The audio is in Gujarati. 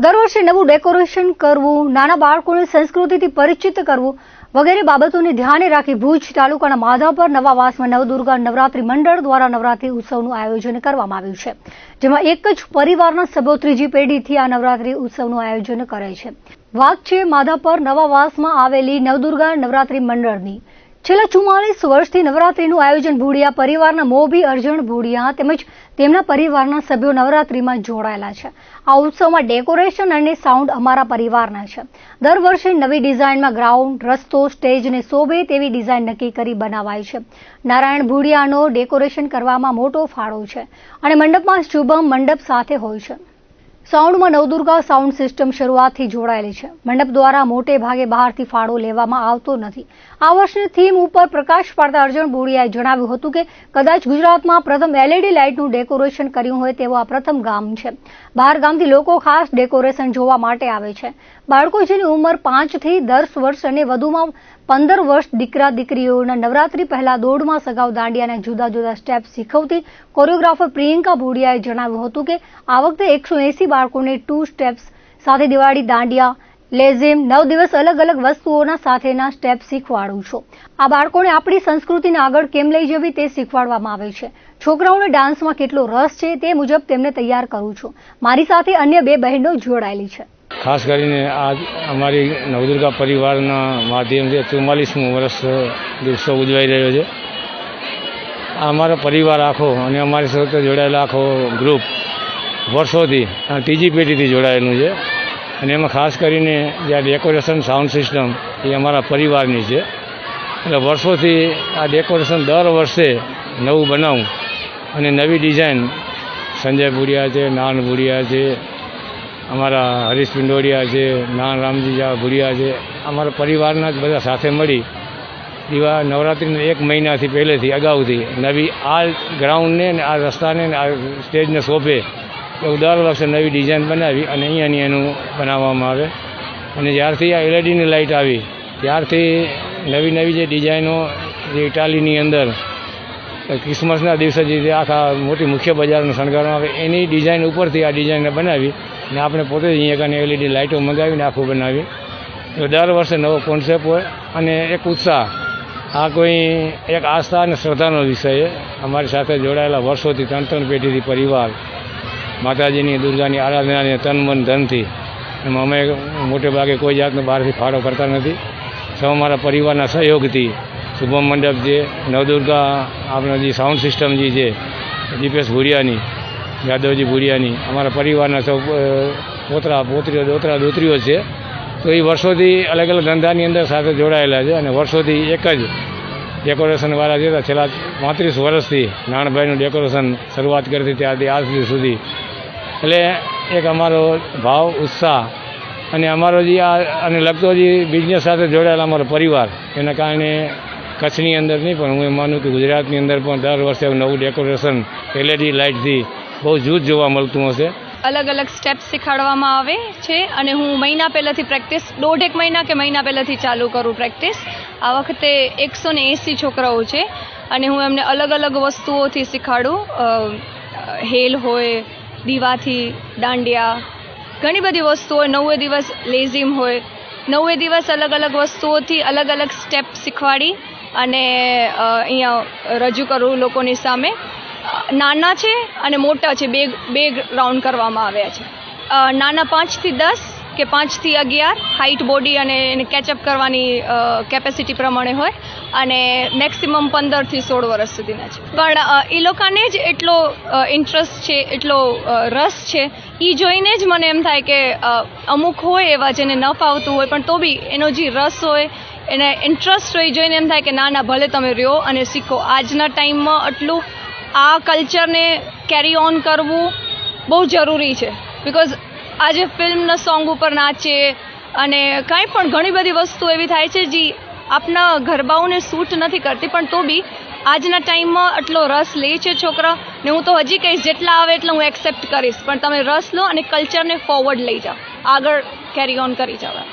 દર વર્ષે નવું ડેકોરેશન કરવું, નાના બાળકોને સંસ્કૃતિથી પરિચિત કરવું વગેરે બાબતોને ધ્યાને રાખી ભુજ તાલુકાના માધાપર નવાવાસમાં નવદુર્ગા નવરાત્રી મંડળ દ્વારા નવરાત્રી ઉત્સવનું આયોજન કરવામાં આવ્યું છે. જેમાં એક જ પરિવારના સભ્યો ત્રીજી પેઢીથી આ નવરાત્રી ઉત્સવનું આયોજન કરે છે. વાત છે માધાપર નવાવાસમાં આવેલી નવદુર્ગા નવરાત્રી મંડળની. છેલ્લા ચુમ્માલીસ વર્ષથી નવરાત્રીનું આયોજન ભૂડિયા પરિવારના મોભી અર્જણ ભૂડિયા તેમજ તેમના પરિવારના સભ્યો નવરાત્રીમાં જોડાયેલા છે. આ ઉત્સવમાં ડેકોરેશન અને સાઉન્ડ અમારા પરિવારના છે. દર વર્ષે નવી ડિઝાઇનમાં ગ્રાઉન્ડ, રસ્તો સ્ટેજને શોભે તેવી ડિઝાઇન નક્કી કરી બનાવાય છે. નારાયણ ભૂડિયાનો ડેકોરેશન કરવામાં મોટો ફાળો છે અને મંડપમાં શુભમ મંડપ સાથે હોય છે. સાઉન્ડમાં નવદુર્ગા સાઉન્ડ સિસ્ટમ શરૂઆતથી જોડાયેલી છે. મંડપ દ્વારા મોટે ભાગે બહારથી ફાળો લેવામાં આવતો નથી. આ વર્ષની થીમ ઉપર પ્રકાશ પાડતા અર્જુન બોડિયાએ જણાવ્યું હતું કે, કદાચ ગુજરાતમાં પ્રથમ એલઈડી લાઇટનું ડેકોરેશન કર્યું હોય તેવું આ પ્રથમ ગામ છે. બહાર ગામથી લોકો ખાસ ડેકોરેશન જોવા માટે આવે છે. બાળકો જેની ઉંમર પાંચથી દસ વર્ષ અને વધુમાં પંદર વર્ષ દીકરા દીકરીઓના નવરાત્રી પહેલા દોઢમાં સગાઉ દાંડિયાના જુદા જુદા સ્ટેપ શીખવતી કોરિયોગ્રાફર પ્રિયંકા ભોડિયાએ જણાવ્યું હતું કે આ વખતે એકસો એસી બાળકોને ટુ સ્ટેપ્સ સાથે દિવાળી, દાંડિયા, લેઝિમ, નવ દિવસ અલગ અલગ વસ્તુઓના સાથેના સ્ટેપ શીખવાડું છું. આ બાળકોને આપણી સંસ્કૃતિને આગળ કેમ લઈ જવી તે શીખવાડવામાં આવે છે. છોકરાઓને ડાન્સમાં કેટલો રસ છે તે મુજબ તેમને તૈયાર કરું છું. મારી સાથે અન્ય બે બહેનો જોડાયેલી છે. ખાસ કરીને આ અમારી નવદુર્ગા પરિવારના માધ્યમથી ચુમ્માલીસમું વર્ષ દિવસો ઉજવાઈ રહ્યો છે. અમારો પરિવાર આખો અને અમારી સાથે જોડાયેલા આખો ગ્રુપ વર્ષોથી ત્રીજી પેઢીથી જોડાયેલું છે. અને એમાં ખાસ કરીને જે આ ડેકોરેશન સાઉન્ડ સિસ્ટમ એ અમારા પરિવારની છે. એટલે વર્ષોથી આ ડેકોરેશન દર વર્ષે નવું બનાવું અને નવી ડિઝાઇન સંજય ભુડિયા છે, નાન ભુડિયા છે અમારા હરીશ પિંડોડિયા છે, નાન રામજી જા ભુડિયા છે, અમારા પરિવારના જ બધા સાથે મળી દીવા નવરાત્રિના એક મહિનાથી પહેલેથી અગાઉથી નવી આ ગ્રાઉન્ડને ને આ રસ્તાને આ સ્ટેજને સોંપે એવું દર વર્ષે નવી ડિઝાઇન બનાવી અને અહીંયાની એનું બનાવવામાં આવે. અને જ્યારથી આ એલઈડીની લાઇટ આવી, ત્યારથી નવી નવી જે ડિઝાઇનો જે ઇટાલીની અંદર ક્રિસમસના દિવસે જે આખા મોટી મુખ્ય બજારને શણગારવામાં આવે, એની ડિઝાઇન ઉપરથી આ ડિઝાઇનને બનાવી ને આપણે પોતે જ અહીંયા કને એલઈડી લાઇટો મંગાવીને આખું બનાવી તો દર વર્ષે નવો કોન્સેપ્ટ હોય અને એક ઉત્સાહ. આ કોઈ એક આસ્થા અને શ્રદ્ધાનો વિષય છે. અમારી સાથે જોડાયેલા વર્ષોથી ત્રણ ત્રણ પેઢીથી પરિવાર, માતાજીની, દુર્ગાની આરાધનાની તન મન ધનથી. એમાં અમે મોટે ભાગે કોઈ જાતનો બહારથી ફાળો કરતા નથી. સૌ અમારા પરિવારના સહયોગથી શુભમ મંડપ છે નવદુર્ગા આપણા જે સાઉન્ડ સિસ્ટમ જે છે, દીપેશ ભુરિયાની યાદવજી ભુરિયાની. અમારા પરિવારના સૌ પોતરા, પોતરીઓ, દોતરા, દોતરીઓ છે. તો એ વર્ષોથી અલગ અલગ ધંધાની અંદર સાથે જોડાયેલા છે અને વર્ષોથી એક જ ડેકોરેશનવાળા છે છેલ્લા પાંત્રીસ વર્ષથી નાણભાઈનું ડેકોરેશન શરૂઆત કરતી ત્યારથી આજ સુધી. એટલે એક અમારો ભાવ, ઉત્સાહ અને અમારો જે આ, અને લગતો જે બિઝનેસ સાથે જોડાયેલા અમારો પરિવાર, એના કારણે કચ્છની અંદર નહીં, પણ હું એ માનું કે ગુજરાતની અંદર પણ દર વર્ષે નવું ડેકોરેશન એલઈડી લાઇટથી બહુ જૂથ જોવા મળતું હશે. અલગ અલગ સ્ટેપ્સ શીખવાડવામાં આવે છે અને હું મહિના પહેલાંથી પ્રેક્ટિસ દોઢેક મહિના કે મહિના પહેલાંથી ચાલુ કરું પ્રેક્ટિસ આ વખતે એકસો ને એંસી છોકરાઓ છે અને હું એમને અલગ અલગ વસ્તુઓથી શીખવાડું હેલ હોય, દીવાથી દાંડિયા, ઘણી બધી વસ્તુઓ નવે દિવસ લેઝિમ હોય. નવે દિવસ અલગ અલગ વસ્તુઓથી અલગ અલગ સ્ટેપ શીખવાડી અને અહીંયા રજૂ કરું લોકોની સામે. નાના છે અને મોટા છે. બે બે રાઉન્ડ કરવામાં આવ્યા છે. નાના પાંચથી દસ કે પાંચથી અગિયાર હાઇટ બોડી અને એને કેચઅપ કરવાની કેપેસિટી પ્રમાણે હોય અને મેક્સિમમ પંદરથી સોળ વર્ષ સુધીના છે. પણ એ લોકોને જ એટલો ઇન્ટરેસ્ટ છે, એટલો રસ છે. એ જોઈને જ મને એમ થાય કે અમુક હોય એવા જેને ન ફાવતું હોય, પણ તો બી એનો જે રસ હોય, એને ઇન્ટરેસ્ટ હોય જોઈને એમ થાય કે ના ના, ભલે તમે રહ્યો અને શીખો. આજના ટાઈમમાં આટલું આ કલ્ચરને કેરી ઓન કરવું બહુ જરૂરી છે. બિકોઝ આજે ફિલ્મના સોંગ ઉપર નાચે અને કાંઈ પણ ઘણી બધી વસ્તુ એવી થાય છે જે આપના ગરબાઓને સૂટ નથી કરતી, પણ તો બી આજના ટાઈમમાં આટલો રસ લે છે છોકરા ને હું તો હજી કહીશ જેટલા આવે એટલા હું એક્સેપ્ટ કરીશ. પણ તમે રસ લો અને કલ્ચરને ફોરવર્ડ લઈ જાઓ. આગળ કેરી ઓન કરી જાઓ